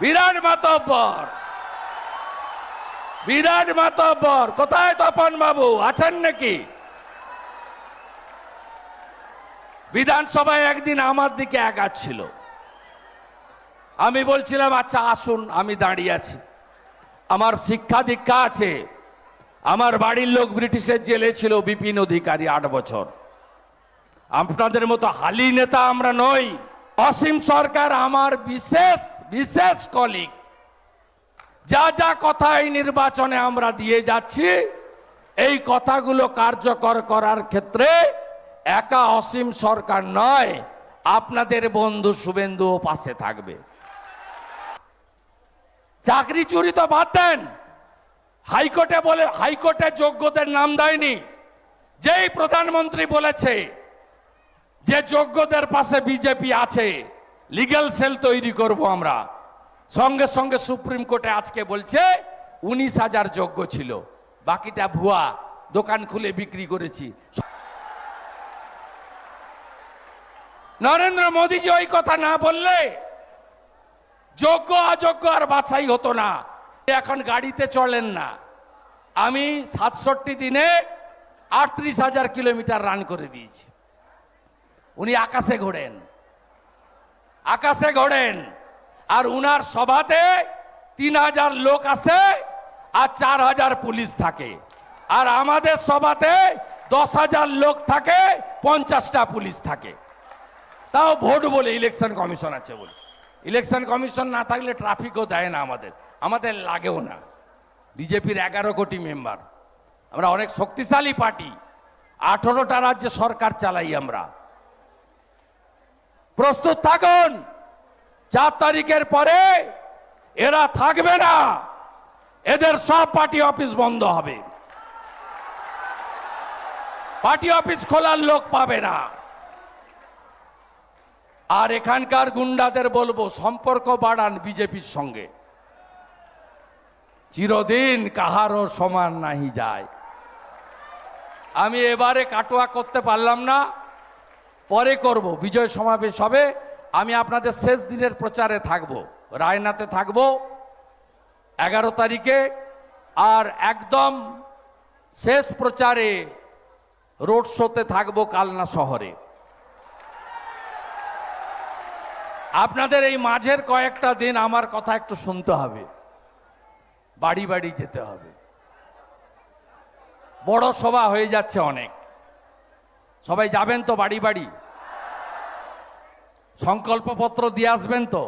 বিরাট মাতব্বর। বিরাট মাতব্বর। কোথায় তপন বাবু? আছেন নাকি? বিধানসভায় একদিন আমার দিকে একাচ্ছিল আমি বলছিলাম আচ্ছা আসুন, আমি দাঁড়িয়ে আছি। আমার শিক্ষা দীক্ষা আছে। আমার বাড়ির লোক ব্রিটিশের জেলে ছিল, বিপিন অধিকারী, আট বছর। আপনাদের মতো হালি নেতা আমরা নই। অসীম সরকার আমার বিশেষ বিশেষ কলিগ যা যা কথা এই নির্বাচনে আমরা দিয়ে যাচ্ছি, এই কথাগুলো কার্যকর করার ক্ষেত্রে একা অসীম সরকার নয়, আপনাদের বন্ধু শুভেন্দুও পাশে থাকবে। চাকরি চুরি তো বাদ দেন। হাইকোর্টে বলে, হাইকোর্টে যোগ্যদের নাম দেয়নি। যেই প্রধানমন্ত্রী বলেছে যে যোগ্যদের পাশে বিজেপি আছে লিগ্যাল সেল তৈরি করব আমরা। সঙ্গে সঙ্গে সুপ্রিম কোর্টে আজকে বলছে, উনিশ হাজার যোগ্য ছিল। বাকিটা ভুয়া, দোকান খুলে বিক্রি করেছি। নরেন্দ্র মোদীজি ওই কথা না বললে যোগ্য, অযোগ্য আর বাছাই হতো না। এখন গাড়িতে চলেন না। আমি সাতষট্টি দিনে আটত্রিশ হাজার কিলোমিটার রান করে দিয়েছি। উনি আকাশে ঘোরেন। আকাশে ঘোরেন। আর উনার সভাতে তিন হাজার লোক আসে আর চার হাজার পুলিশ থাকে। আর আমাদের সভাতে দশ হাজার লোক থাকে, পঞ্চাশটা পুলিশ থাকে। তাও ভোট বলে ইলেকশন কমিশন আছে বলে। ইলেকশন কমিশন না থাকলে ট্রাফিকও দেয় না আমাদের। আমাদের লাগেও না। বিজেপির এগারো কোটি মেম্বার। আমরা অনেক শক্তিশালী পার্টি। আঠারোটা রাজ্যে সরকার চালাই আমরা। প্রস্তুত থাকুন। চার তারিখের পরে এরা থাকবে না। এদের সব পার্টি অফিস বন্ধ হবে। পার্টি অফিস খোলার লোক পাবে না। আর এখানকার গুন্ডাদের বলব, সম্পর্ক বাড়ান বিজেপির সঙ্গে। চিরদিন কাহারও সমান নাহি যায়। আমি এবারে কাটোয়া করতে পারলাম না। পরে করব, বিজয় সমাবেশ হবে, আমি আপনাদের শেষ দিনের প্রচারে থাকব, রায়নাতে থাকব, এগারো তারিখে, আর একদম শেষ প্রচারে রোড শোতে থাকব কালনা শহরে। আপনাদের এই মাঝের কয়েকটা দিন আমার কথা একটু শুনতে হবে, বাড়ি বাড়ি যেতে হবে। বড় সভা হয়ে যাচ্ছে অনেক। সবাই যাবেন তো বাড়ি বাড়ি? সংকল্পপত্র দিয়ে আসবেন তো?